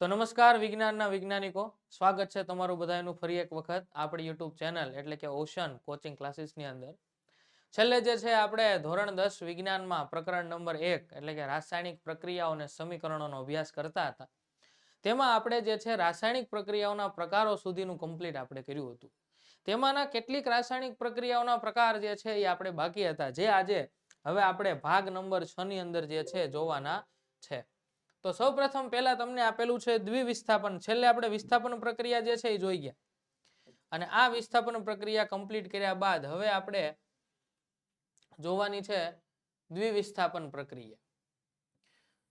તો નમસ્કાર વિજ્ઞાનના વૈજ્ઞાનિકો, સ્વાગત છે તમારું બધાનું ફરી એક વખત આપણી યુટ્યુબ ચેનલ એટલે કે ઓશન કોચિંગ ક્લાસીસની અંદર. છેલ્લે જે છે આપણે ધોરણ દસ વિજ્ઞાનમાં પ્રકરણ નંબર એક એટલે કે રાસાયણિક પ્રક્રિયાઓ અને સમીકરણોનો અભ્યાસ કરતા હતા. તેમાં આપણે જે છે રાસાયણિક પ્રક્રિયાઓના પ્રકારો સુધીનું કમ્પ્લીટ આપણે કર્યું હતું. તેમાંના કેટલીક રાસાયણિક પ્રક્રિયાઓના પ્રકાર જે છે એ આપણે બાકી હતા, જે આજે હવે આપણે ભાગ નંબર છ ની અંદર જે છે જોવાના છે. તો સૌપ્રથમ પહેલા તમને આપેલું છે દ્વિવિસ્થાપન. છેલ્લે આપણે વિસ્થાપન પ્રક્રિયા જે છે એ જોઈ ગયા. અને આ વિસ્થાપન પ્રક્રિયા કમ્પ્લીટ કર્યા બાદ હવે આપણે જોવાની છે દ્વિવિસ્થાપન પ્રક્રિયા.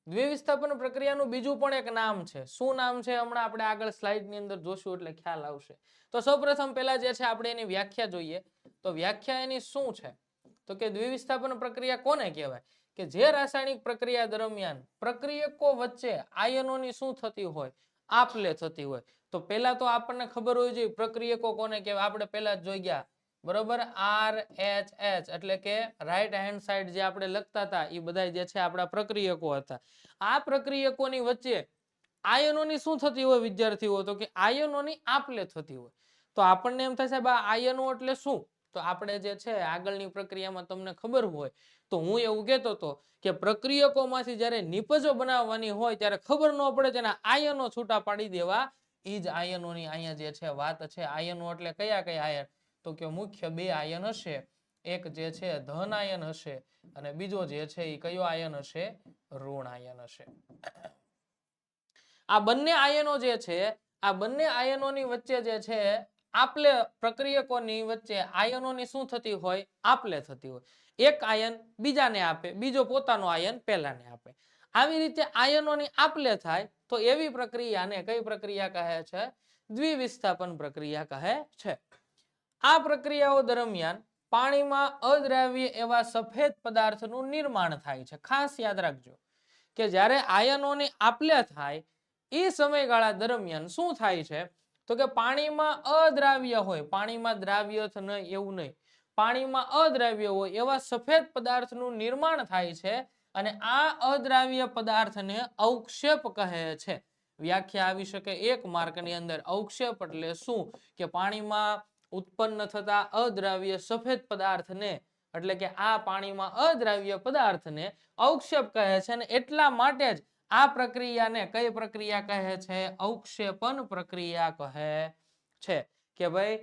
દ્વિવિસ્થાપન પ્રક્રિયાનું બીજું પણ એક નામ છે. શું નામ છે? હમણાં આપણે આગળ સ્લાઇડની અંદર જોશું એટલે ખ્યાલ આવશે. તો સૌપ્રથમ પહેલા જે છે આપણે એની વ્યાખ્યા જોઈએ. તો વ્યાખ્યા એની શું છે? તો કે દ્વિવિસ્થાપન પ્રક્રિયા કોને કહેવાય? કે જે રાસાયણિક પ્રક્રિયા દરમિયાન પ્રક્રિયકો વચ્ચે આયનોની શું થતી હોય, આપલે થતી હોય. તો પહેલા તો આપણને ખબર હોવી જોઈએ પ્રક્રિયકો કોને કહેવાય? આપણે પહેલા જ જોઈ ગયા. બરોબર? આર એચ એચ એટલે કે રાઈટ હેન્ડ સાઈડ જે આપણે લખતા હતા એ બધા જે છે આપણા પ્રક્રિયકો હતા. આ પ્રક્રિયકોની વચ્ચે આયનોની શું થતી હોય વિદ્યાર્થીઓ? તો કે આયનોની આપલે થતી હોય. તો આપણને એમ થશે આયનો એટલે શું? તો આપણે જે છે, આગળની પ્રક્રિયામાં તમને ખબર હોય, તો હું એવું કહેતો હતો કે પ્રક્રિયકોમાંથી જ્યારે નિપજો બનાવવાની હોય ત્યારે ખબર ન પડે તેના આયનો છૂટા પાડી દેવા એ જ આયનોની અહીંયા જે છે વાત છે, આયનો એટલે કયા કયા આયન? તો કે મુખ્ય બે આયન હશે, એક જે છે ધન આયન હશે અને બીજો જે છે એ કયો આયન હશે? ઋણ આયન હશે. આ બંને આયનો જે છે, આ બંને આયનોની વચ્ચે જે છે આપલે પ્રક્રિયકોની વચ્ચે આયનોની શું થતી હોય? આપલે થતી હોય. એક આયન બીજાને આપે, બીજો પોતાનો આયન પહેલાને આપે. આવી રીતે આયનોની આપલે થાય તો એવી પ્રક્રિયાને કઈ પ્રક્રિયા કહે છે? દ્વિવિસ્થાપન પ્રક્રિયા કહે છે. આ પ્રક્રિયાઓ દરમિયાન પાણીમાં અદ્રાવ્ય એવા સફેદ પદાર્થનું નિર્માણ થાય છે. ખાસ યાદ રાખજો કે જ્યારે આયનોની આપલે થાય એ સમયગાળા દરમિયાન શું થાય છે? તો કે પાણીમાં અદ્રાવ્ય હોય, પાણીમાં દ્રાવ્ય નહીં એવું નહીં. પાણીમાં અદ્રાવ્ય હોય એવા સફેદ પદાર્થનું નિર્માણ થાય છે અને આ અદ્રાવ્ય પદાર્થને અવક્ષેપ કહે છે. વ્યાખ્યા આવી શકે એક માર્કની અંદર, અવક્ષેપ એટલે શું? કે પાણીમાં ઉત્પન્ન થતા અદ્રાવ્ય સફેદ પદાર્થને, એટલે કે આ પાણીમાં અદ્રાવ્ય પદાર્થને અવક્ષેપ કહે છે અને એટલા માટે જ આ પ્રક્રિયાને કઈ પ્રક્રિયા કહે છે? અવક્ષેપણ પ્રક્રિયા કહે છે કે ભાઈ,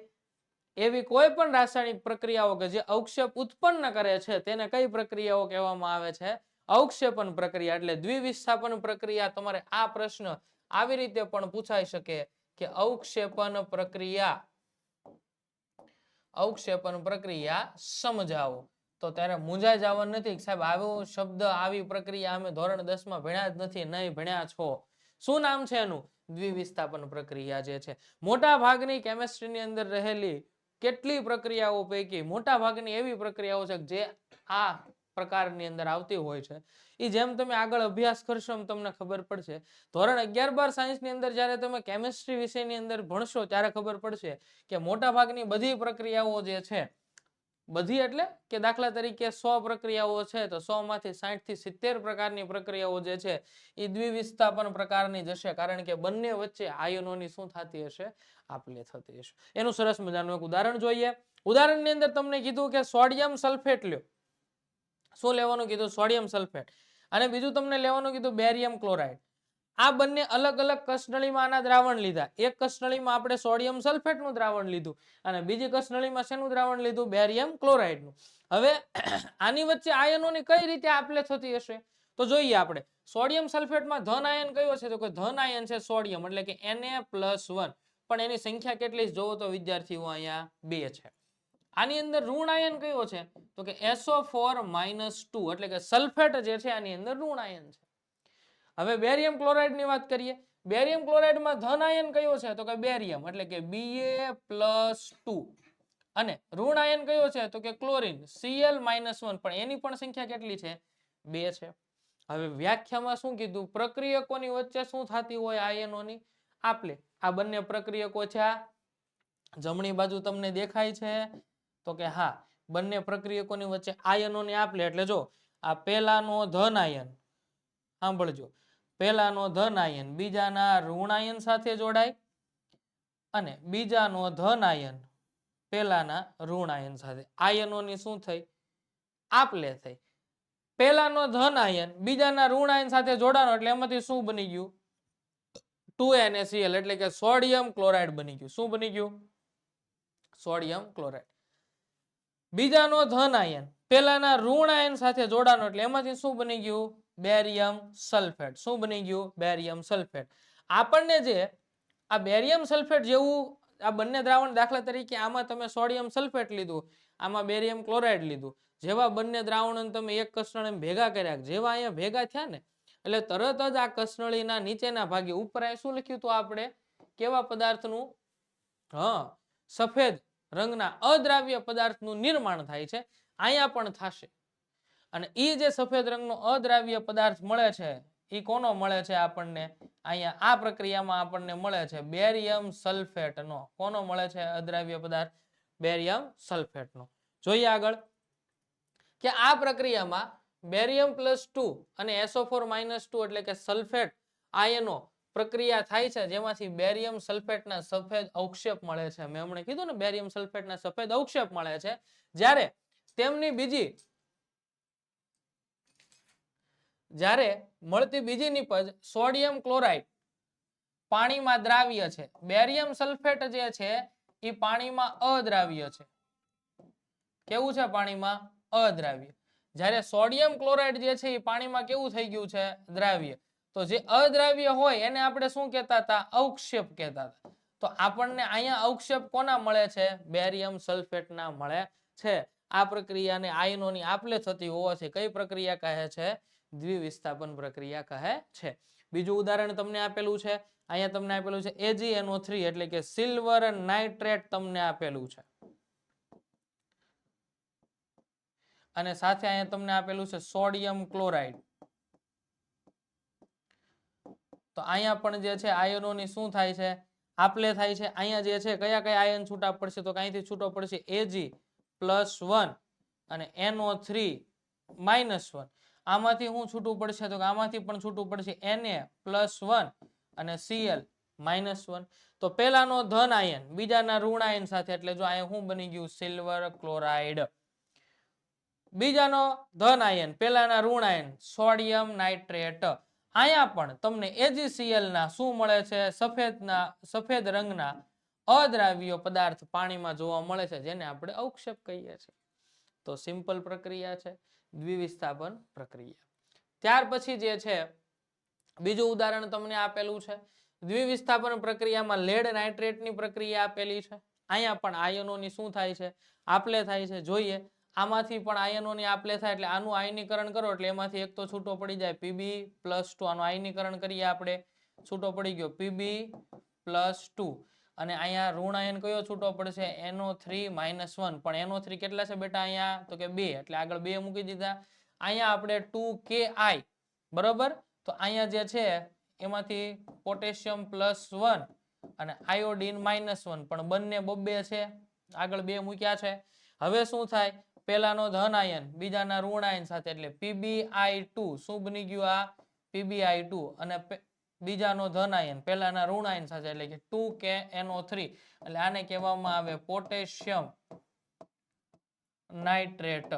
એવી કોઈ પણ રાસાયણિક પ્રક્રિયાઓ કે જે અવક્ષેપ ઉત્પન્ન કરે છે, તેને કઈ પ્રક્રિયાઓ કહેવામાં આવે છે? અવક્ષેપણ પ્રક્રિયા એટલે દ્વિવિસ્થાપન પ્રક્રિયા. તમારે આ પ્રશ્ન આવી રીતે પણ પૂછાઈ શકે કે અવક્ષેપન પ્રક્રિયા અવક્ષેપણ પ્રક્રિયા સમજાવો. તો ત્યારે મૂંઝાઈ જવાનું નથી. સાહેબ, આવો શબ્દ, આવી પ્રક્રિયા અમે ધોરણ દસમાં ભણ્યા જ નથી, નહીં ભણ્યા છો. શું નામ છે એનું? દ્વિવિસ્થાપન પ્રક્રિયા જે છે. મોટા ભાગની કેમેસ્ટ્રીની અંદર રહેલી કેટલી પ્રક્રિયાઓ પૈકી મોટા ભાગની એવી પ્રક્રિયાઓ છે જે આ પ્રકારની અંદર આવતી હોય છે. એ જેમ તમે આગળ અભ્યાસ કરશો એમ તમને ખબર પડશે. ધોરણ અગિયાર બાર સાયન્સની અંદર જ્યારે તમે કેમેસ્ટ્રી વિષયની અંદર ભણશો ત્યારે ખબર પડશે કે મોટા ભાગની બધી પ્રક્રિયાઓ જે છે બધી એટલે કે દાખલા તરીકે સો પ્રક્રિયાઓ છે, તો સો માંથી સાઠથી સિત્તેર પ્રકારની પ્રક્રિયાઓ જે છે એ દ્વિવિસ્થાપન પ્રકારની જશે કારણ કે બંને વચ્ચે આયનોની શું થતી હશે? આપલે થતી હશે. એનું સરસ મજાનું એક ઉદાહરણ જોઈએ. ઉદાહરણની અંદર તમને કીધું કે સોડિયમ સલ્ફેટ લ્યો. શું લેવાનું કીધું? Sodium sulphate. અને બીજું તમને લેવાનું કીધું બેરિયમ ક્લોરાઇડ. આ બંને અલગ અલગ કસનળીમાં આના દ્રાવણ લીધા. એક કસનળીમાં આપણે સોડિયમ સલ્ફેટનું દ્રાવણ લીધું અને બીજી કસનળીમાં શેનું દ્રાવણ લીધું? બેરિયમ ક્લોરાઇડનું. હવે આની વચ્ચે આયનોની કઈ રીતે આપલે થતી હશે? તો જોઈએ આપણે. સોડિયમ સલ્ફેટમાં ધન આયન કયો છે? તો કે ધન આયન છે સોડિયમ, એટલે કે Na વન પણ એની સંખ્યા કેટલી જોવો તો વિદ્યાર્થીઓ અહીંયા બે છે. આની અંદર ઋણ આયન કયો છે? તો કે SO4 ટુ એટલે કે સલ્ફેટ જે છે આની અંદર ઋણ આયન છે. હવે બેરિયમ ક્લોરાઇડની વાત કરીએ. બેરિયમ ક્લોરાઇડમાં ધન આયન કયો છે? તો કે બેરિયમ, એટલે કે Ba ટુ અને ઋણ આયન કયો છે? તો કે ક્લોરીન, Cl વન પણ એની પણ સંખ્યા કેટલી છે? બે છે. હવે વ્યાખ્યામાં શું કીધું? પ્રક્રિયકોની વચ્ચે શું થતી હોય આયનોની? આપલે, આ બંને પ્રક્રિયકો છે આ. જમણી બાજુ તમને દેખાય છે. તો કે હા, બંને પ્રક્રિયકોની વચ્ચે આયનોની આપલે. એટલે જો, આ પહેલાનો ધન આયન, સાંભળજો. પહેલાનો ધન આયન, બીજાના ઋણાયન સાથે જોડાય અને બીજાનો ધન આયન પહેલાના ઋણાયન સાથે. આયનોની શું થઈ? આપલે થઈ. પહેલાનો ધન આયન બીજાના ઋણાયન સાથે જોડાનો એટલે એમાંથી શું બની ગયું? ટુ એનએસીએલ એટલે કે સોડિયમ ક્લોરાઇડ બની ગયું. શું બની ગયું? Sodium chloride. બીજાનો ધન આયન પહેલાના ઋણ આયન સાથે જોડાનો એટલે એમાંથી શું બની ગયું? Barium sulphate. શું બની ગયું? Barium sulphate. આપણને જે આ બેરિયમ સલ્ફેટ જેવું આ બંને દ્રાવણ દાખલા તરીકે આમાં તમે સોડિયમ સલ્ફેટ લીધું, આમાં બેરિયમ ક્લોરાઇડ લીધું. જેવા બંને દ્રાવણોને તમે એક કસરણે ભેગા કર્યા જેવા અહીંયા ભેગા થયા ને, એટલે તરત જ આ કસનળીના નીચેના ભાગે ઉપર અહીં શું લખ્યું હતું આપણે? કેવા પદાર્થનું? હા, સફેદ રંગના અદ્રાવ્ય પદાર્થનું નિર્માણ થાય છે. અહીંયા પણ થશે. અને એ જે સફેદ રંગનો અદ્રાવ્ય પદાર્થ મળે છે એ કોનો મળે છે આપણને? અહીંયા આ પ્રક્રિયામાં આપણને મળે છે બેરિયમ સલ્ફેટનો. કોનો મળે છે અદ્રાવ્ય પદાર્થ? બેરિયમ સલ્ફેટનો. જોઈએ આગળ કે આ પ્રક્રિયામાં બેરિયમ પ્લસ ટુ અને એસો ફોર માઇનસ ટુ એટલે કે સલ્ફેટ આયનો પ્રક્રિયા થાય છે, જેમાંથી બેરિયમ સલ્ફેટના સફેદ અવક્ષેપ મળે છે. મેં હમણાં કીધું ને બેરિયમ સલ્ફેટના સફેદ અવક્ષેપ મળે છે. જ્યારે તેમની બીજી જ્યારે મળતી બીજી નિપજ સોડિયમ ક્લોરાઇડ પાણીમાં દ્રાવ્ય છે. બેરિયમ સલ્ફેટ જે છે એ પાણીમાં અદ્રાવ્ય છે. કેવું છે પાણીમાં? અદ્રાવ્ય. જ્યારે સોડિયમ ક્લોરાઇડ જે છે એ પાણીમાં કેવું થઈ ગયું છે? દ્રાવ્ય. તો જે અદ્રાવ્ય હોય, એને આપણે શું કહેતા હતા? અવક્ષેપ કહેતા હતા. તો આપણને અહીંયા અવક્ષેપ કોના મળે છે? બેરિયમ સલ્ફેટના મળે છે. આ પ્રક્રિયાને આયનોની આપલે થતી હોવાથી કઈ પ્રક્રિયા કહે છે? દ્વિવિસ્થાપન પ્રક્રિયા કહે છે. બીજું ઉદાહરણ તમને આપેલું છે. અહીંયા તમને આપેલું છે AgNO3 એટલે કે સિલ્વર નાઇટ્રેટ તમને આપેલું છે. અને સાથે અહીંયા તમને આપેલું છે સોડિયમ ક્લોરાઇડ તો અહીંયા પણ જે છે આયનોની શું થાય છે? આપલે થાય છે. અહીંયા જે છે કયા કયા આયન છૂટા પડશે? તો અહીંથી છૂટો પડશે? Ag પ્લસ વન અને NO3 માઇનસ વન આમાંથી હું છૂટું પડશે તો આમાંથી પણ છૂટું પડશે Na પ્લસ વન અને Cl માઇનસ વન તો પેલાનો ધન આયન, બીજાના ઋણ આયન સાથે, એટલે જો અહીંયા શું બની ગયું? સિલ્વર ક્લોરાઇડ બીજાનો ધન આયન પેલાના ઋણ આયન સોડિયમ નાઇટ્રેટ અહીંયા પણ તમને AgCl ના શું મળે છે? સફેદના, સફેદ રંગના અદ્રાવ્ય પદાર્થ પાણીમાં જોવા મળે છે, જેને આપણે અવક્ષેપ કહીએ છીએ. તો સિમ્પલ પ્રક્રિયા છે. દ્વિવિસ્થાપન પ્રક્રિયા. ત્યાર પછી જે છે, બીજું ઉદાહરણ તમને આપેલું છે. દ્વિવિસ્થાપન પ્રક્રિયામાં લેડ નાઇટ્રેટની પ્રક્રિયા આપેલી છે. અહીંયા પણ આયનોની શું થાય છે? આપલે થાય છે. જોઈએ, આમાંથી પણ આયનોની આપલે થાય એટલે આનું આયનીકરણ કરો એટલે એમાંથી એક તો છૂટો પડી જાય. પીબી પ્લસ ટુ આનું આયનીકરણ કરીએ આપણે. છૂટો પડી ગયો. પીબી પ્લસ ટુ અને અહીંયા ઋણ આયન કયો છૂટો પડશે? એનો થ્રી માઇનસ વન પણ એનો થ્રી કેટલા છે બેટા અહીંયા? તો કે બે. એટલે આગળ બે મૂકી દીધા. અહીંયા આપણે ટુ કે આઈ બરોબર? તો અહીંયા જે છે, એમાંથી પોટેશિયમ પ્લસ વન અને આયોડિન માઇનસ વન પણ બંને બબ્બે છે. આગળ બે મૂક્યા છે. હવે શું થાય? પહેલાનો ધન આયન, બીજાના ઋણ આયન સાથે. એટલે પીબીઆઈ ટુ શું બની ગયું આ પીબીઆઈ ટુ અને બીજાનો ધન આયન પેલાના ઋણ આયન સાથે, એટલે કે ટુ કે એનો થ્રી, એટલે આને કહેવામાં આવે પોટેશિયમ નાઇટ્રેટ.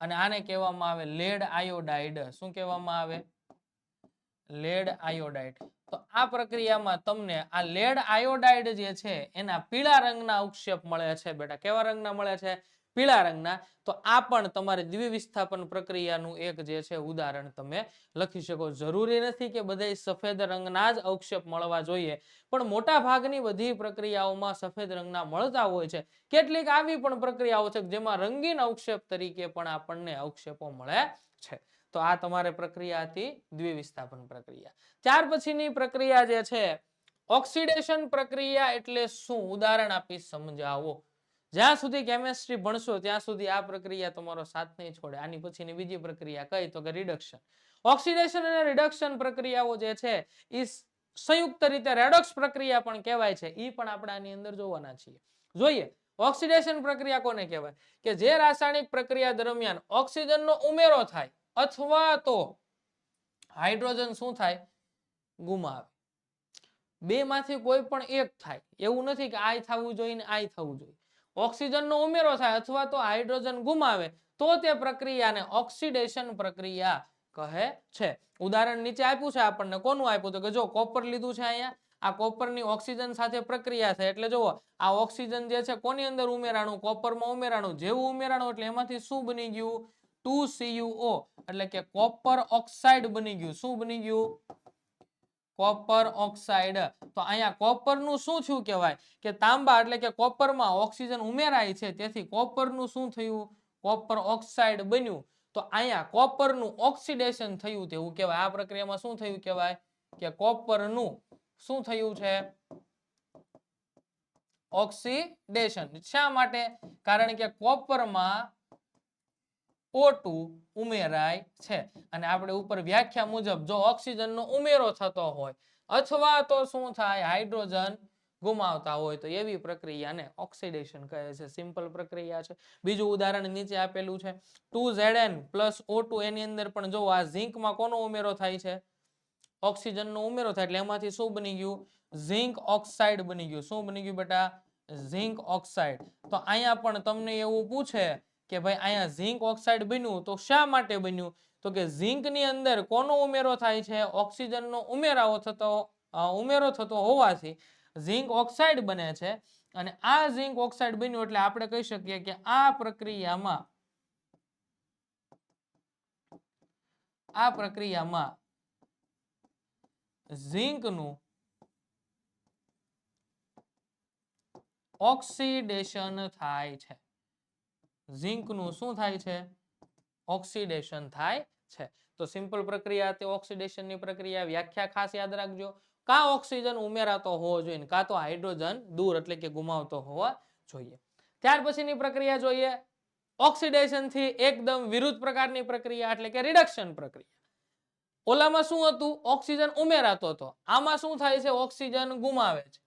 અને આને કહેવામાં આવે લેડ આયોડાઇડ. શું કહેવામાં આવે? Lead iodide. તો આ પ્રક્રિયામાં તમને આ લેડ આયોડાઇડ જે છે, એના પીળા રંગના ઉક્ષેપ મળે છે બેટા. કેવા રંગના મળે છે? પીળા રંગના, તો આ પણ તમારે દ્વિવિસ્થાપન પ્રક્રિયાનું એક જે છે ઉદાહરણ તમે લખી શકો. જરૂરી નથી કે બધા સફેદ રંગના જ અવક્ષેપ મળવા જોઈએ, પણ મોટા ભાગની બધી પ્રક્રિયાઓમાં સફેદ રંગના મળતા હોય છે. કેટલીક આવી પણ પ્રક્રિયાઓ છે જેમાં રંગીન અવક્ષેપ તરીકે પણ આપણને અવક્ષેપો મળે છે. તો આ તમારે પ્રક્રિયા હતી દ્વિવિસ્થાપન પ્રક્રિયા. ત્યાર પછીની પ્રક્રિયા જે છે, ઓક્સિડેશન પ્રક્રિયા એટલે શું? ઉદાહરણ આપી સમજાવો. જ્યાં સુધી કેમેસ્ટ્રી ભણશો, ત્યાં સુધી આ પ્રક્રિયા તમારો સાથ નહીં છોડે. આની પછીની બીજી પ્રક્રિયા કઈ? તો કે રિડક્શન ઓક્સિડેશન અને રિડક્શન પ્રક્રિયાઓ જે છે એ સંયુક્ત રીતે રેડોક્સ પ્રક્રિયા પણ કહેવાય છે. એ પણ આપણે આની અંદર જોવાના છીએ. જોઈએ ઓક્સિડેશન પ્રક્રિયા કોને કહેવાય? કે જે રાસાયણિક પ્રક્રિયા દરમિયાન ઓક્સિજનનો ઉમેરો થાય, અથવા તો હાઇડ્રોજન શું થાય? ગુમાવે. બે માંથી કોઈ પણ એક થાય. એવું નથી કે આ થવું જોઈએ ને આય થવું જોઈએ. ઓક્સિજનનો ઉમેરો થાય અથવા તો હાઇડ્રોજન ગુમાવે, તો તે પ્રક્રિયાને ઓક્સિડેશન પ્રક્રિયા કહે છે. ઉદાહરણ નીચે આપ્યું છે, આપણને કોનું આપ્યું? તો કે જો કોપર લીધું છે અહીંયા, આ કોપરની ઓક્સિજન સાથે પ્રક્રિયા છે. એટલે જુઓ, આ ઓક્સિજન જે છે કોની અંદર ઉમેરાણું? કોપરમાં ઉમેરાણું. જેવું ઉમેરાણું એટલે એમાંથી શું બની ગયું? ટુ એટલે કે કોપર ઓક્સાઇડ બની ગયું. શું બની ગયું? Copper oxide. તો અહીંયા કોપરનું શું થયું કહેવાય? કે તાંબા એટલે કે કોપરમાં ઓક્સિજન ઉમેરાય છે, તેથી કોપરનું શું થયું? કોપર ઓક્સાઇડ બન્યું. તો અહીંયા કોપરનું ઓક્સિડેશન થયું તેવું કહેવાય. આ પ્રક્રિયામાં શું થયું કહેવાય? કે કોપરનું શું થયું છે? ઓક્સિડેશન. શા માટે? કારણ કે કોપરમાં O2 ઉમેરાય છે. અને આપણે ઉપર વ્યાખ્યા મુજબ જો ઓક્સિજનનો ઉમેરો થતો હોય અથવા તો શું થાય, હાઇડ્રોજન ગુમાવતા હોય, તો એવી પ્રક્રિયાને ઓક્સિડેશન કહે છે. સિમ્પલ પ્રક્રિયા છે. બીજું ઉદાહરણ નીચે આપેલું છે. ટુ ઝેડ પ્લસ ઓ એની અંદર પણ જો આ ઝીંકમાં કોનો ઉમેરો થાય છે? ઓક્સિજનનો ઉમેરો થાય. એટલે એમાંથી શું બની ગયું? ઝીંક ઓક્સાઇડ બની ગયું. શું બની ગયું બેટા? Zinc oxide. તો અહીંયા પણ તમને એવું પૂછે કે ભાઈ અહીંયા ઝિંક ઓક્સાઇડ બન્યું તો શા માટે બન્યું? તો કે ઝિંકની અંદર કોનો ઉમેરો થાય છે? ઓક્સિજનનો ઉમેરાવો થતો ઉમેરો થતો હોવાથી ઝિંક ઓક્સાઇડ બને છે. અને આ ઝિંક ઓક્સાઇડ બન્યું એટલે આપણે કહી શકીએ કે આ પ્રક્રિયામાં આ પ્રક્રિયામાં ઝિંકનું ઓક્સિડેશન થાય છે. ઝિંકનું શું થાય છે? ઓક્સિડેશન થાય છે. તો સિમ્પલ પ્રક્રિયા તે ઓક્સિડેશનની પ્રક્રિયા વ્યાખ્યા ખાસ યાદ રાખજો. કા ઓક્સિજન ઉમેરાતો હોવો જોઈએ કાં તો હાઇડ્રોજન દૂર એટલે કે ગુમાવતો હોવા જોઈએ. ત્યાર પછીની પ્રક્રિયા જોઈએ. ઓક્સિડેશનથી એકદમ વિરુદ્ધ પ્રકારની પ્રક્રિયા એટલે કે રિડક્શન પ્રક્રિયા. ઓલામાં શું હતું? ઓક્સિજન ઉમેરાતો હતો. આમાં શું થાય છે? ઓક્સિજન ગુમાવે છે.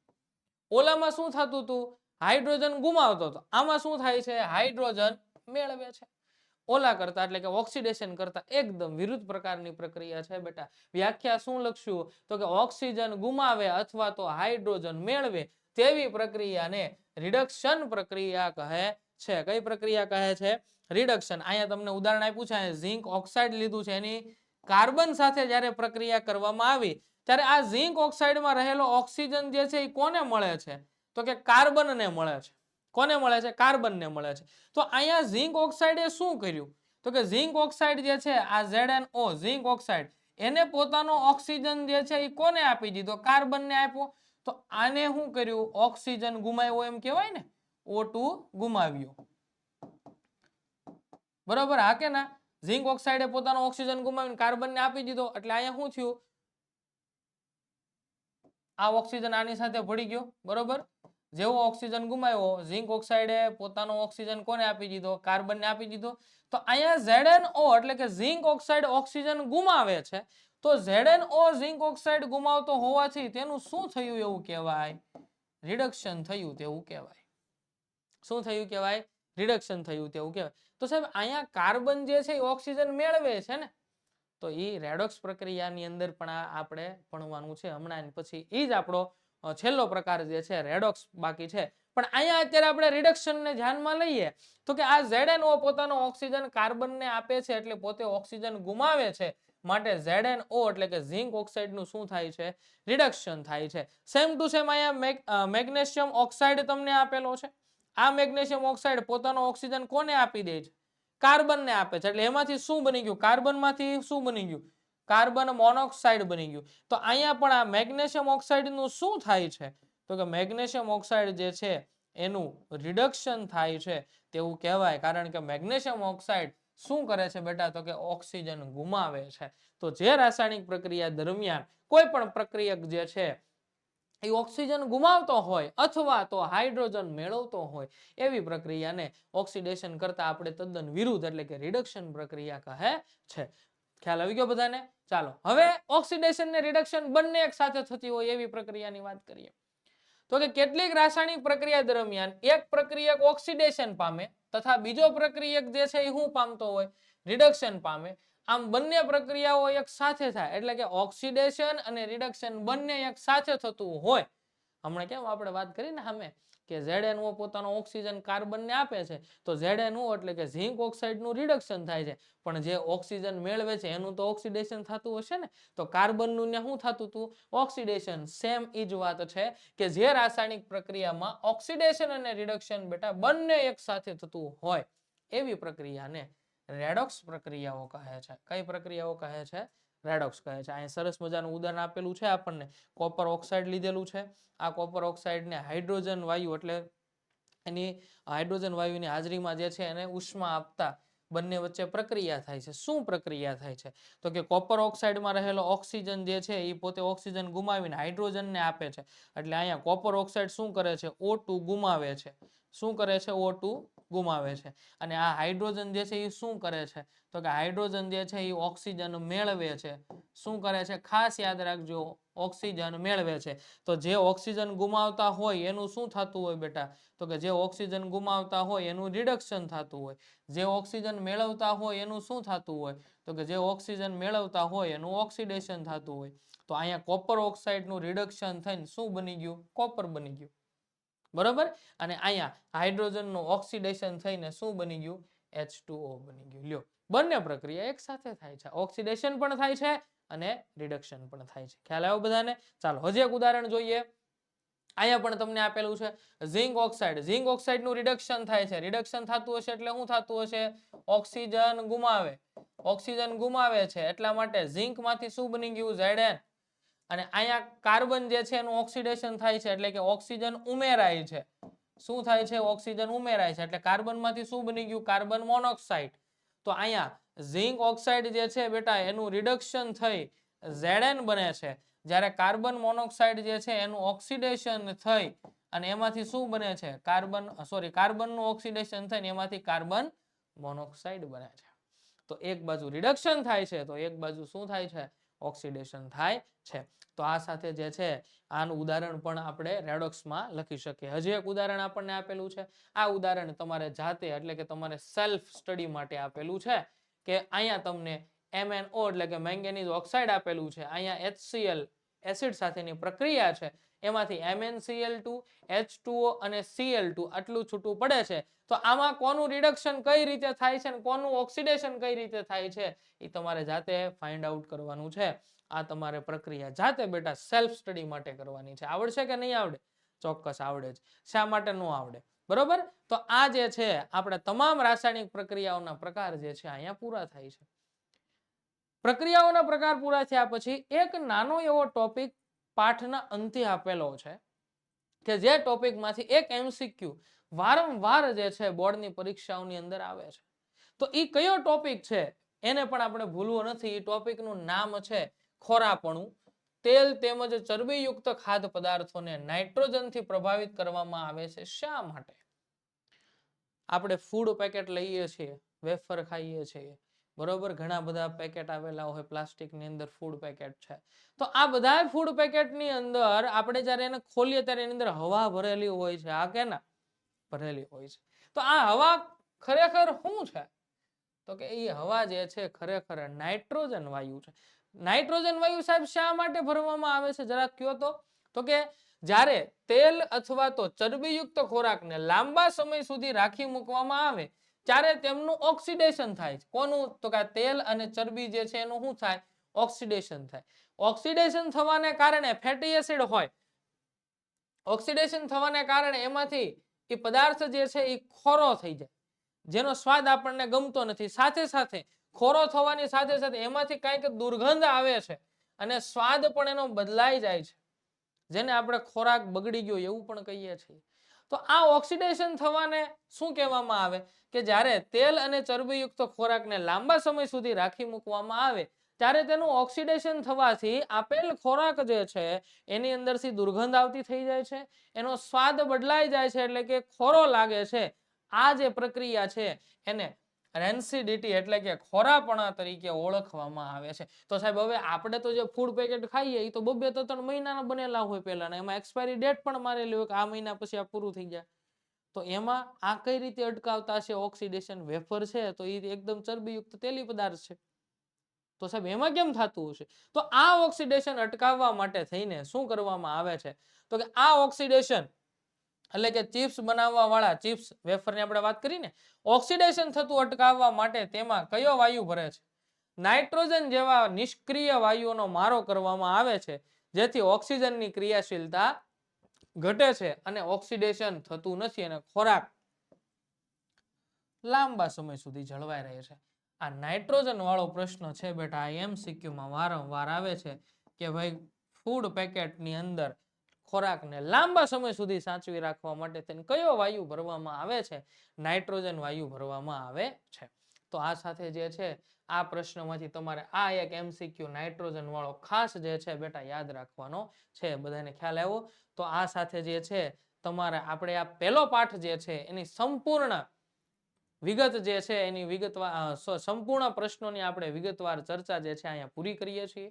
ઓલામાં શું થતું હતું? હાઇડ્રોજન ગુમાવતો હતો. આમાં શું થાય છે? હાઇડ્રોજન મેળવે છે. ઓલા કરતા, એટલે કે ઓક્સિડેશન કરતા એકદમ વિરુદ્ધ પ્રકારની પ્રક્રિયા છે બેટા. વ્યાખ્યા શું લખશું? તો કે ઓક્સિજન ગુમાવે અથવા તો હાઇડ્રોજન મેળવે તેવી પ્રક્રિયાને રિડક્શન પ્રક્રિયા કહે છે. કઈ પ્રક્રિયા કહે છે? રિડક્શન. અહીંયા તમને ઉદાહરણ આપ્યું છે. ઝીંક ઓક્સાઇડ લીધું છે. એની કાર્બન સાથે જ્યારે પ્રક્રિયા કરવામાં આવી, ત્યારે આ ઝીંક ઓક્સાઇડમાં રહેલો ઓક્સિજન જે છે એ કોને મળે છે? તો કે કાર્બનને મળે છે. કોને મળે છે? કાર્બનને મળે છે. તો અહીંયા ઝિંક ઓક્સાઇડે શું કર્યું? તો કે ઝિંક ઓક્સાઇડ જે છે, આ ZnO ઝીંક ઓક્સાઇડ, એને પોતાનો ઓક્સિજન જે છે એ કોને આપી દીધો? કાર્બનને આપ્યો. તો આને શું કર્યું? ઓક્સિજન ગુમાવ્યો એમ કહેવાય ને? O2 ગુમાવ્યો. બરોબર? હા કે ના? ઝિંક ઓક્સાઇડે પોતાનો ઓક્સિજન ગુમાવીને કાર્બનને આપી દીધો. એટલે અહીંયા શું થયું? આ ઓક્સિજન આની સાથે ભળી ગયો. બરોબર? જેવો ઓક્સિજન ગુમાવ્યો ઝિંક ઓક્સાઇડે પોતાનો ઓક્સિજન કોને આપી દીધો? કાર્બનને આપી દીધો. તો અહીંયા ZnO એટલે કે ઝિંક ઓક્સાઇડ ઓક્સિજન ગુમાવે છે. તો ZnO ઝિંક ઓક્સાઇડ ગુમાવતો હોવાથી તેનું શું થયું એવું કહેવાય? રિડક્શન થયું તેવું કહેવાય. શું થયું કહેવાય? રિડક્શન થયું તેવું કહેવાય. તો સાહેબ, અહીંયા કાર્બન જે છે એ ઓક્સિજન મેળવે છે ને? તો એ રેડોક્સ પ્રક્રિયાની અંદર પણ આપણે ભણવાનું છે. હમણાં પછી એ જ આપણો છેલ્લો પ્રકાર જે છે, રેડોક્સ બાકી છે. પણ અહીંયા અત્યારે આપણે રિડક્શનને ધ્યાનમાં લઈએ તો કે આ ZnO પોતાનો ઓક્સિજન કાર્બનને આપે છે એટલે પોતે ઓક્સિજન ગુમાવે છે. માટે ZnO એટલે કે ઝિંક ઓક્સાઇડનું શું થાય છે? રિડક્શન થાય છે. સેમ ટુ સેમ અહીંયા મેગ્નેશિયમ ઓક્સાઇડ તમને આપેલો છે. આ મેગ્નેશિયમ ઓક્સાઇડ પોતાનો ઓક્સિજન કોને આપી દે છે? કાર્બનને આપે છે. એટલે એમાંથી શું બની ગયું? કાર્બનમાંથી શું બની ગયું? કાર્બન મોનોક્સાઇડ બની ગયું. તો અહીંયા પણ આ મેગ્નેશિયમ ઓક્સાઇડનું શું થાય છે? તો કે મેગ્નેશિયમ ઓક્સાઇડ જે છે, એનું રિડક્શન થાય છે તેવું કહેવાય. કારણ કે મેગ્નેશિયમ ઓક્સાઇડ શું કરે છે બેટા? તો કે ઓક્સિજન ગુમાવે છે. તો જે રાસાયણિક પ્રક્રિયા દરમિયાન કોઈ પણ પ્રક્રિયક જે છે, એ ઓક્સિજન ગુમાવતો હોય અથવા તો હાઇડ્રોજન મેળવતો હોય, એવી પ્રક્રિયાને ઓક્સિડેશન કરતા આપણે તદ્દન વિરુદ્ધ એટલે કે રિડક્શન પ્રક્રિયા કહે છે. ખ્યાલ આવી ગયો બધાને? ચાલો, હવે ઓક્સિડેશન ને રિડક્શન બંને એક સાથે થતી હોય એવી પ્રક્રિયાની વાત કરીએ. તો કે કેટલીક રાસાયણિક પ્રક્રિયા દરમિયાન એક પ્રક્રિયક ઓક્સિડેશન પામે તથા બીજો પ્રક્રિયક જે છે એ શું પામતો હોય? રિડક્શન પામે. આમ બંને પ્રક્રિયાઓ એક સાથે થાય, એટલે કે ઓક્સિડેશન અને રિડક્શન બંને એક સાથે થતું હોય. હમણાં કેમ આપણે વાત કરી ને સામે? કે ZNO પોતાનો ઓક્સિજન કાર્બનને આપે છે, તો ZNO એટલે કે ઝિંક ઓક્સાઇડનું રિડક્શન થાય છે. પણ જે ઓક્સિજન મેળવે છે, એનું તો ઓક્સિડેશન થતું હશે ને? તો કાર્બનનું ને શું થતું હતું ઓક્સિડેશન. સેમ જ વાત છે કે જે રાસાયણિક પ્રક્રિયામાં ઓક્સિડેશન અને રિડક્શન બેટા બંને એક સાથે થતું હોય, એવી પ્રક્રિયાને રેડોક્સ પ્રક્રિયાઓ કહે છે. કઈ પ્રક્રિયાઓ કહે છે? રેડોક્સ કહે છે. અહીં સરસ મજાનું ઉદાહરણ આપેલું છે આપણને. કોપર ઓક્સાઇડ લીધેલું છે. આ કોપર ઓક્સાઇડને હાઇડ્રોજન વાયુ એટલે એની હાઇડ્રોજન વાયુની હાજરીમાં જે છે એને ઉષ્મા આપતા બંને વચ્ચે પ્રક્રિયા થાય છે. શું પ્રક્રિયા થાય છે? તો કે કોપર ઓક્સાઇડમાં રહેલો ઓક્સિજન જે છે એ પોતે ઓક્સિજન ગુમાવીને હાઇડ્રોજનને આપે છે. એટલે અહીંયા કોપર ઓક્સાઇડ શું કરે છે? ઓ ગુમાવે છે. શું કરે છે? ઓ ગુમાવે છે. અને આ હાઇડ્રોજન જે છે એ શું કરે છે? તો કે હાઇડ્રોજન જે છે એ ઓક્સિજન મેળવે છે. શું કરે છે? ખાસ યાદ રાખજો, ઓક્સિજન મેળવે છે. તો જે ઓક્સિજન ગુમાવતા હોય એનું શું થતું હોય બેટા? તો કે જે ઓક્સિજન ગુમાવતા હોય એનું રિડક્શન થતું હોય. જે ઓક્સિજન મેળવતા હોય એનું શું થતું હોય? તો કે જે ઓક્સિજન મેળવતા હોય એનું ઓક્સિડેશન થતું હોય. તો અહીંયા કોપર ઓક્સાઇડનું રિડક્શન થઈને શું બની ગયું? કોપર બની ગયું. બરોબર? અને અહીંયા હાઇડ્રોજનનું ઓક્સિડેશન થઈને શું બની ગયું? એચ બની ગયું. લ્યો, બંને પ્રક્રિયા એક સાથે થાય છે. ઓક્સિડેશન પણ થાય છે અને રિડક્શન પણ થાય છે. ખ્યાલ આવ્યો બધાને? ચાલો, હજી એક ઉદાહરણ જોઈએ. અહીંયા પણ તમને આપેલું છે, ઝિંક ઓક્સાઇડ. ઝિંક ઓક્સાઇડનું રિડક્શન થાય છે. રિડક્શન થતું હશે એટલે શું થતું હશે? ઓક્સિજન ગુમાવે. ઓક્સિજન ગુમાવે છે. એટલા માટે ઝિંકમાંથી શું બની ગયું? Zn. અને અહીંયા કાર્બન જે છે એનું ઓક્સિડેશન થાય છે એટલે કે ઓક્સિજન ઉમેરાય છે. શું થાય છે? ઓક્સિજન ઉમેરાય છે. એટલે કાર્બનમાંથી શું બની ગયું? Carbon monoxide. તો અહીંયા ઝિંક ઓક્સાઇડ જે છે બેટા, એનું રિડક્શન થઈ ઝેડેન બને છે. જ્યારે કાર્બન મોનોક્સાઇડ જે છે એનું ઓક્સિડેશન થઈ અને એમાંથી શું બને છે? કાર્બન, સોરી, કાર્બનનું ઓક્સિડેશન થઈને એમાંથી કાર્બન મોનોક્સાઇડ બને છે. તો એક બાજુ રિડક્શન થાય છે. તો એક બાજુ શું થાય છે? ઓક્સિડેશન થાય છે. તો આ સાથે જે છે, આનું ઉદાહરણ પણ આપણે રેડોક્સમાં લખી શકીએ. હજી એક ઉદાહરણ આપણને આપેલું છે. આ ઉદાહરણ તમારે જાતે એટલે કે તમારે સેલ્ફ સ્ટડી માટે આપેલું છે કે અહીંયા તમને MnO એટલે કે મેંગેનીઝ ઓક્સાઇડ આપેલું છે. અહીંયા HCl એસિડ સાથેની પ્રક્રિયા છે. એમાંથી MnCl2 H2O અને Cl2 આટલું છૂટું પડે છે. તો આમાં કોનું રિડક્શન કઈ રીતે થાય છે અને કોનું ઓક્સિડેશન કઈ રીતે થાય છે એ તમારે જાતે ફાઇન્ડ આઉટ કરવાનું છે. આ તમારે પ્રક્રિયા જાતે બેટા સેલ્ફ સ્ટડી માટે કરવાની છે. આવડશે કે નહીં આવડે? ચોક્કસ આવડે જ. શા માટે ન આવડે? બરોબર? તો આ જે છે, આપણે તમામ રાસાયણિક પ્રક્રિયાઓના પ્રકાર જે છે, અહીંયા પૂરા થાય છે. પ્રક્રિયાઓના પ્રકાર પૂરા થયા પછી એક નાનો એવો ટોપિક પાઠના અંતે આપેલો છે, કે જે ટોપિકમાંથી એક એમસીક્યુ વારંવાર જે છે બોર્ડની પરીક્ષાઓની અંદર આવે છે. તો એ કયો ટોપિક છે? એને પણ આપણે ભૂલવો નથી. એ ટોપિકનું નામ છે ખોરાપણું. તેલ તેમજ ચરબીયુક્ત ખાદ્ય પદાર્થોને નાઇટ્રોજનથી પ્રભાવિત કરવામાં આવે છે. શા માટે? આપણે ફૂડ પેકેટ લઈએ છીએ વેફર ખાઈએ છીએ. બરોબર? ઘણા બધા પેકેટ આવેલા હોય, પ્લાસ્ટિકની અંદર ફૂડ પેકેટ છે. તો આ બધા ફૂડ પેકેટની અંદર આપણે જ્યારે એને ખોલીએ ત્યારે એની અંદર હવા ભરેલી હોય છે. આ કે ના ભરેલી હોય છે. તો આ હવા ખરેખર શું છે? તો કે એ હવા જે છે ખરેખર નાઇટ્રોજન વાયુ છે. નાઇટ્રોજન વાયુ સાહેબ શા માટે ભરવામાં આવે છે? જરા કયો તો? તો કે જ્યારે તેલ અથવા તો ચરબીયુક્ત ખોરાકને લાંબા સમય સુધી રાખી મૂકવામાં આવે, ત્યારે તેમનું ઓક્સિડેશન થાય છે. કોનું? તો કે તેલ અને ચરબી જે છે એનું શું થાય? ઓક્સિડેશન થાય. ઓક્સિડેશન થવાને કારણે ફેટી એસિડ હોય. ઓક્સિડેશન થવાને કારણે એમાંથી એ પદાર્થ જે છે એ ખોરો થઈ જાય. જેનો સ્વાદ આપણને ગમતો નથી. સાથે સાથે ખોરો થવાની સાથે સાથે એમાંથી કાંઈક દુર્ગંધ આવે છે અને સ્વાદ પણ એનો બદલાઈ જાય છે. જેને આપણે ખોરાક બગડી ગયો એવું પણ કહીએ છીએ. તો આ ઓક્સિડેશન થવાને શું કહેવામાં આવે? કે જ્યારે તેલ અને ચરબીયુક્ત ખોરાકને લાંબા સમય સુધી રાખી મૂકવામાં આવે ત્યારે તેનું ઓક્સિડેશન થવાથી આપેલ ખોરાક જે છે, એની અંદરથી દુર્ગંધ આવતી થઈ જાય છે. એનો સ્વાદ બદલાઈ જાય છે એટલે કે ખોરો લાગે છે. આ જે પ્રક્રિયા છે, એને રેન્સિડિટી એટલે કે ખોરાપણા તરીકે ઓળખવામાં આવે છે. તો સાહેબ, હવે આપણે તો જે ફૂડ પેકેટ ખાઈએ એ તો બબે તો ત્રણ મહિનાના બનેલા હોય પહેલાના એમાં એક્સપાયરી ડેટ પણ મારેલી હોય કે આ મહિના પછી આ પૂરું થઈ જાય. તો એમાં આ કઈ રીતે અટકાવતા છે ઓક્સિડેશન વેફર છે, તો એ એકદમ ચરબીયુક્ત તેલી પદાર્થ છે. તો સાહેબ, એમાં કેમ થતું હશે? તો આ ઓક્સિડેશન અટકાવવા માટે થઈને શું કરવામાં આવે છે? તો કે આ ઓક્સિડેશન એટલે કે ચિપ્સ બનાવવા વાળા ચિપ્સ વેફરની આપણે વાત કરી ને, ઓક્સિડેશન થતું અટકાવવા માટે તેમાં કયો વાયુ ભરે છે? નાઇટ્રોજન જેવા નિષ્ક્રિય વાયુઓનો મારો કરવામાં આવે છે, જેથી ઓક્સિજનની ક્રિયાશીલતા ઘટે છે અને ઓક્સિડેશન થતું નથી અને ખોરાક લાંબા સમય સુધી જળવાઈ રહે છે. આ નાઇટ્રોજન વાળો પ્રશ્ન છે બેટા આ MCQ માં વારંવાર આવે છે કે ભાઈ ફૂડ પેકેટની અંદર ખોરાકને લાંબા સમય સુધી સાચવી રાખવા માટે તેને કયો વાયુ ભરવામાં આવે છે? નાઇટ્રોજન વાયુ ભરવામાં આવે છે. તો આ સાથે જે છે, આ પ્રશ્નમાંથી તમારે આ એક એમસીક્યુ નાઇટ્રોજન વાળો ખાસ જે છે, બેટા, યાદ રાખવાનો છે. બધાને ખ્યાલ આવ્યો? તો આ સાથે જે છે, તમારે આપણે આ પહેલો પાઠ જે છે, એની સંપૂર્ણ વિગત જે છે એની વિગતવાર સંપૂર્ણ પ્રશ્નોની આપણે વિગતવાર ચર્ચા જે છે અહીંયા પૂરી કરીએ છીએ.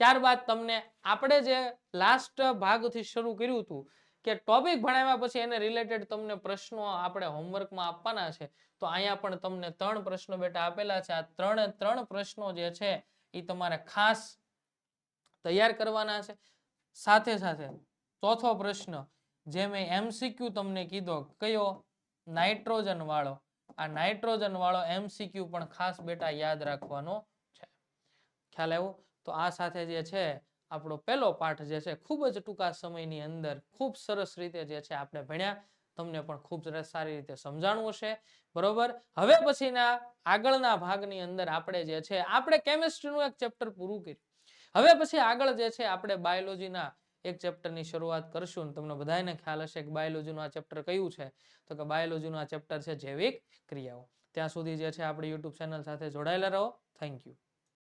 ત્યારબાદ તમને આપણે જે લાસ્ટ ભાગથી શરૂ કર્યું હતું કે ટોપિક ભણાવ્યા પછી એને રિલેટેડ તમને પ્રશ્નો આપણે હોમવર્કમાં આપવાના છે, તો અહીંયા પણ તમને ત્રણ પ્રશ્નો બેટા આપેલા છે. આ ત્રણે, ત્રણ પ્રશ્નો જે છે એ તમારે ખાસ તૈયાર કરવાના છે. સાથે સાથે ચોથો પ્રશ્ન, જે મેં એમસીક્યુ તમને કીધો, કયો? નાઇટ્રોજન વાળો. આ નાઇટ્રોજન વાળો એમસીક્યુ પણ ખાસ બેટા યાદ રાખવાનો છે. ખ્યાલ આવ્યો? તો આ સાથે જે છે, આપણો પહેલો પાઠ જે છે, ખૂબ જ ટૂંકા સમયની અંદર ખૂબ સરસ રીતે જે છે આપણે ભણ્યા. તમને પણ ખૂબ સારી રીતે સમજાણું હશે. બરોબર? હવે પછીના આગળના ભાગની અંદર આપણે જે છે, આપણે કેમિસ્ટ્રીનું એક ચેપ્ટર પૂરું કર્યું. હવે પછી આગળ જે છે, આપણે બાયોલોજીના એક ચેપ્ટરની શરૂઆત કરશું ને તમને બધાને ખ્યાલ હશે કે બાયોલોજીનું આ ચેપ્ટર કયું છે? તો કે બાયોલોજીનું આ ચેપ્ટર છે જૈવિક ક્રિયાઓ. ત્યાં સુધી જે છે આપણી યુટ્યુબ ચેનલ સાથે જોડાયેલા રહો. Thank you.